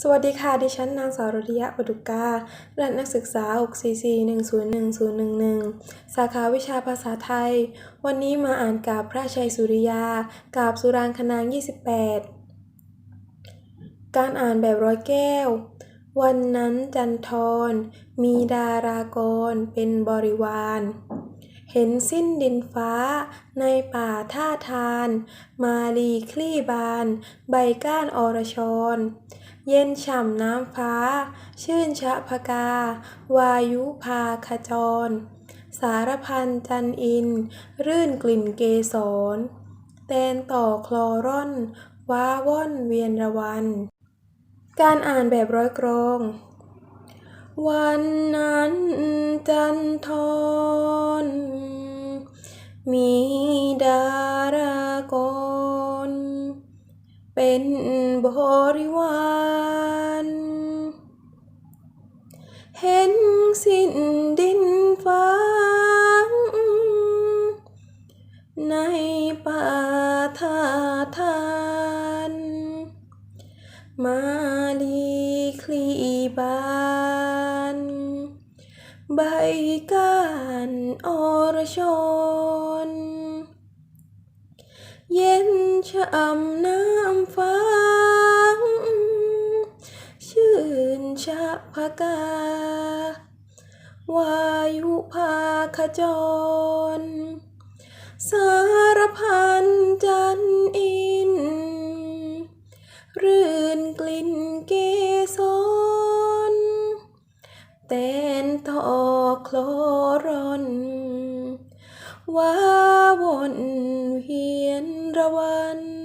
สวัสดีค่ะ ดิฉันนางสาวรติยะปดุกการัฐนักศึกษา 644101011 สาขาวิชาภาษาไทย วันนี้มาอ่านกาบพระชัยสุริยา กาบสุรางคนาง 28 การอ่านแบบร้อยแก้ว วันนั้นจันทร มีดารากร เป็นบริวารเห็นสิ้นดินฟ้าในป่าท่าทาน มาลีคลี่บาน ใบก้านอรชร เย็นฉ่ำน้ำฟ้า ชื่นชะพกา วายุพาขจร สารพันจันอิน รื่นกลิ่นเกสร แตนต่อคลอร่อน ว้าว่อนเวียนระวัน การอ่านแบบร้อยกรอง วันนั้นจันทรมีดารากรเป็น บริวารเห็นสิ้นดินฟ้าในป่าท่าทานมาลีคลีบานใบก้านอรชรเย็นฉ่ำน้ำฟ้า ชื่ นชะพกาวายุพาขจร สารพันจันอิน รื่นกลิ่นเกสรแตนต่อคลรอนว้าวนเวียนระวัน